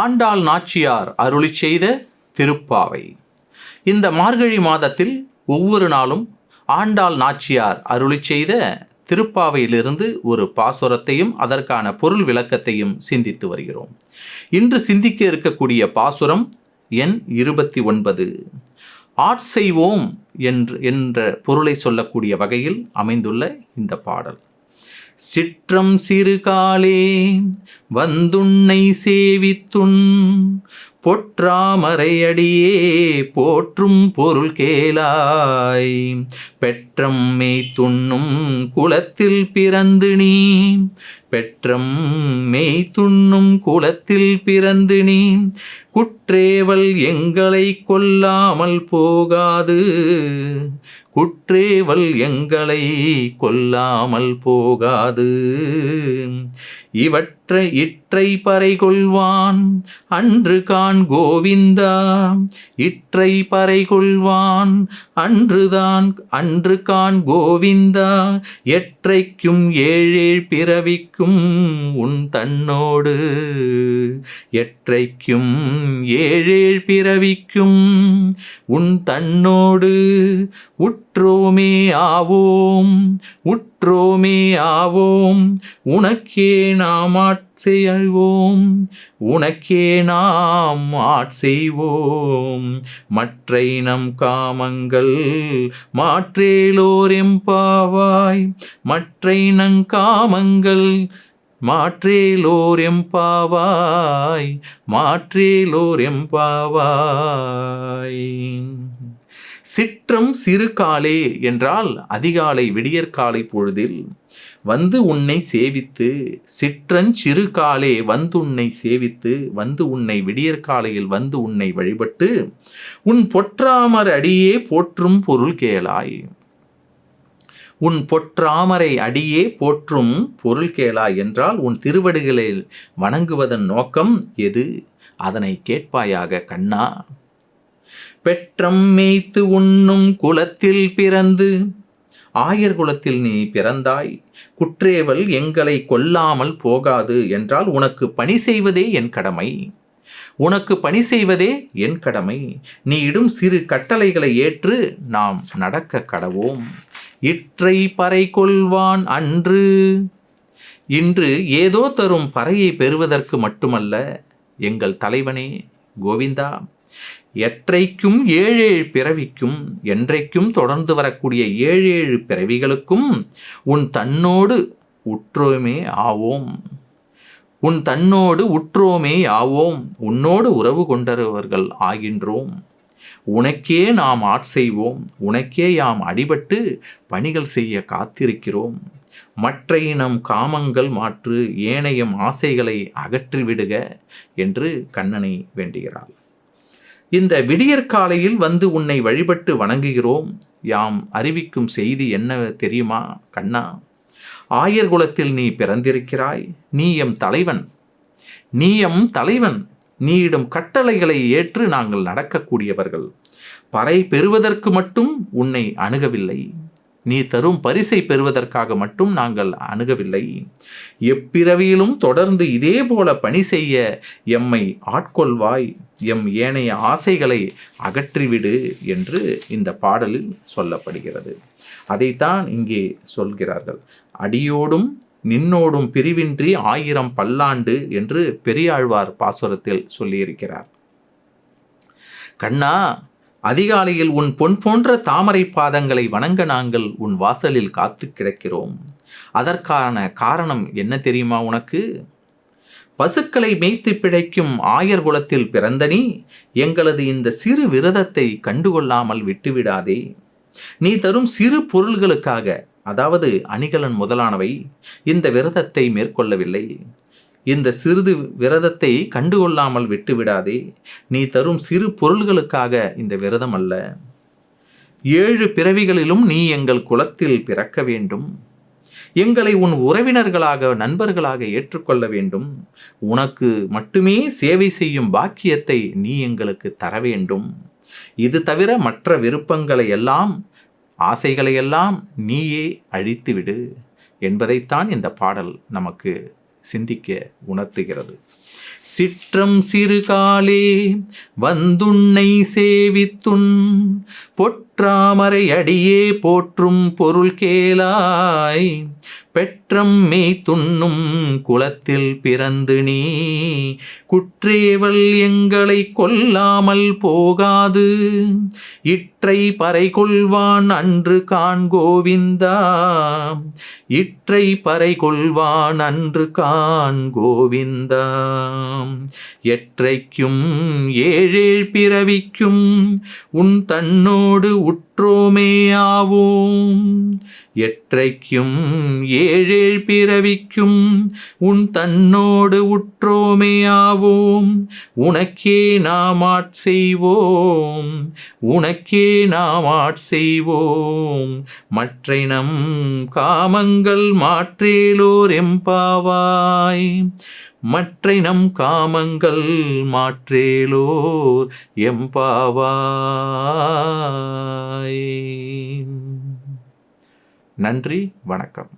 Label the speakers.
Speaker 1: ஆண்டாள் நாச்சியார் அருளி செய்த திருப்பாவை. இந்த மார்கழி மாதத்தில் ஒவ்வொரு நாளும் ஆண்டாள் நாச்சியார் அருளி செய்த திருப்பாவையிலிருந்து ஒரு பாசுரத்தையும் அதற்கான பொருள் விளக்கத்தையும் சிந்தித்து வருகிறோம். இன்று சிந்திக்க இருக்கக்கூடிய பாசுரம் எண் இருபத்தி ஒன்பது. ஆட்செய்வோம் என்று என்ற பொருளை சொல்லக்கூடிய வகையில் அமைந்துள்ள இந்த பாடல். சிற்றம் சிறுகாலே வந்துன்னை சேவித்துண் பொற்றாமரையடியே போற்றும் பொருள் கேளாய். பெற்றம் மெய்த்துண்ணும் குலத்தில் பிறந்து நீ பெற்றம் மெய் துண்ணும் குலத்தில் பிறந்து நீ குற்றேவல் எங்களை கொல்லாமல் போகாது. குற்றேவல் எங்களை கொல்லாமல் போகாது. இவற்றை இற்றை பறை கொள்வான் அன்று கான் கோவிந்தா. இற்றை பறை கொள்வான் அன்றுதான் அன்று கான் கோவிந்தா. எற்றைக்கும் ஏழேழ் பிறவிக்கும் உன் தன்னோடு எற்றைக்கும் ஏழேழ் பிறவிக்கும் உன் தன்னோடு உற்றோமே ஆவோம் உற்றோமே ஆவோம். உனக்கே நாம் ஆட்செய்வோம். உனக்கே நாம் ஆட்செய்வோம். மற்றை நம் காமங்கள் மாற்றேலோர் எம்பாவாய் மற்றை இனம் காமங்கள் மாற்றேலோர் எம்பாவாய் மாற்றேலோர் எம்பாவாய் சிற்றம் சிறுகாலே என்றால் அதிகாலை விடியற்காலை பொழுதில் வந்து உன்னை சேவித்து சிற்றன் சிறுகாலே வந்து உன்னை சேவித்து வந்து உன்னை விடியற்காலையில் வந்து உன்னை வழிபட்டு உன் பொற்றாமர் அடியே போற்றும் பொருள் கேளாய். உன் பொற்றாமரை அடியே போற்றும் பொருள் கேளாய் என்றால் உன் திருவடிகளில் வணங்குவதன் நோக்கம் எது? அதனை கேட்பாயாக கண்ணா. பெற்றம் மேய்த்து உண்ணும் குலத்தில் பிறந்து. ஆயர் குலத்தில் நீ பிறந்தாய். குற்றேவல் எங்களை கொல்லாமல் போகாது என்றால் உனக்கு பணி செய்வதே என் கடமை. உனக்கு பணி செய்வதே என் கடமை. நீ இடும் சிறு கட்டளைகளை ஏற்று நாம் நடக்க கடவோம். இற்றை பறை கொள்வான் அன்று. இன்று ஏதோ தரும் பறையை பெறுவதற்கு மட்டுமல்ல எங்கள் தலைவனே கோவிந்தா. எற்றைக்கும் ஏழேழு பிறவிக்கும் என்றைக்கும் தொடர்ந்து வரக்கூடிய ஏழேழு பிறவிகளுக்கும் உன் தன்னோடு உற்றோமே ஆவோம். உன் தன்னோடு உற்றோமே ஆவோம். உன்னோடு உறவு கொண்டவர்கள் ஆகின்றோம். உனக்கே நாம் ஆட்செய்வோம் உனக்கே யாம் அடிபட்டு பணிகள் செய்ய காத்திருக்கிறோம். மற்ற இனம் காமங்கள் மாற்று ஏனையம் ஆசைகளை அகற்றிவிடுக என்று கண்ணனை வேண்டுகிறாள். இந்த விடியற்காலையில் வந்து உன்னை வழிபட்டு வணங்குகிறோம். யாம் அறிவிக்கும் செய்தி என்ன தெரியுமா கண்ணா? ஆயர் குலத்தில் நீ பிறந்திருக்கிறாய் நீ எம் தலைவன். நீ எம் தலைவன். நீயிடும் கட்டளைகளை ஏற்று நாங்கள் நடக்கக்கூடியவர்கள். பறை பெறுவதற்கு மட்டும் உன்னை அணுகவில்லை. நீ தரும் பரிசை பெறுவதற்காக மட்டும் நாங்கள் அணுகவில்லை. எப்பிறவியிலும் தொடர்ந்து இதே போல பணி செய்ய எம்மை ஆட்கொள்வாய். எம் ஏனைய ஆசைகளை அகற்றிவிடு என்று இந்த பாடலில் சொல்லப்படுகிறது. அதைத்தான் இங்கே சொல்கிறார்கள். அடியோடும் நின்னோடும் பிரிவின்றி ஆயிரம் பல்லாண்டு என்று பெரியாழ்வார் பாசுரத்தில் சொல்லியிருக்கிறார். கண்ணா அதிகாலையில் உன் பொன் போன்ற தாமரை பாதங்களை வணங்க நாங்கள் உன் வாசலில் காத்து கிடக்கிறோம். அதற்கான காரணம் என்ன தெரியுமா உனக்கு? பசுக்களை மேய்த்து பிழைக்கும் ஆயர் குலத்தில் பிறந்த நீ எங்களது இந்த சிறு விரதத்தை கண்டுகொள்ளாமல் விட்டுவிடாதே. நீ தரும் சிறு பொருள்களுக்காக அதாவது அணிகலன் முதலானவை இந்த விரதத்தை மேற்கொள்ளவில்லை. இந்த சிறிது விரதத்தை கண்டுகொள்ளாமல் விட்டுவிடாதே. நீ தரும் சிறு பொருள்களுக்காக இந்த விரதம் அல்ல. ஏழு பிறவிகளிலும் நீ எங்கள் குலத்தில் பிறக்க வேண்டும். எங்களை உன் உறவினர்களாக நண்பர்களாக ஏற்றுக்கொள்ள வேண்டும். உனக்கு மட்டுமே சேவை செய்யும் பாக்கியத்தை நீ எங்களுக்கு தர வேண்டும். இது தவிர மற்ற விருப்பங்களை எல்லாம் ஆசைகளை எல்லாம் நீயே அழித்துவிடு என்பதைத்தான் இந்த பாடல் நமக்கு சிந்திக்க உணர்த்துகிறது. சிற்றம் சிறுகாலே வந்துன்னை சேவித்துன் பொற்றாமரை அடியே போற்றும் பொருள் கேளாய் பெற்றம் மெய் துண்ணும் குலத்தில் பிறந்து நீ. குற்றேவல் எங்களை கொல்லாமல் போகாது. இற்றை பறை கொள்வான் அன்று கான் கோவிந்தா இற்றை பறை கொள்வான் அன்று கான் கோவிந்தா எற்றைக்கும் ஏழேழ் பிறவிக்கும் உன் தன்னோடு உட் ஆவோம். எற்றைக்கும் ஏழேழ் பிறவிக்கும் உன் தன்னோடு உற்றோமேயாவோம் உனக்கே நாம் செய்வோம். உனக்கே நாம் செய்வோம். மற்றை நம் காமங்கள் மாற்றேலோர் எம்பாவாய் மற்றை நம் காமங்கள் மாற்றேலோர் எம்பாவாய். நன்றி வணக்கம்.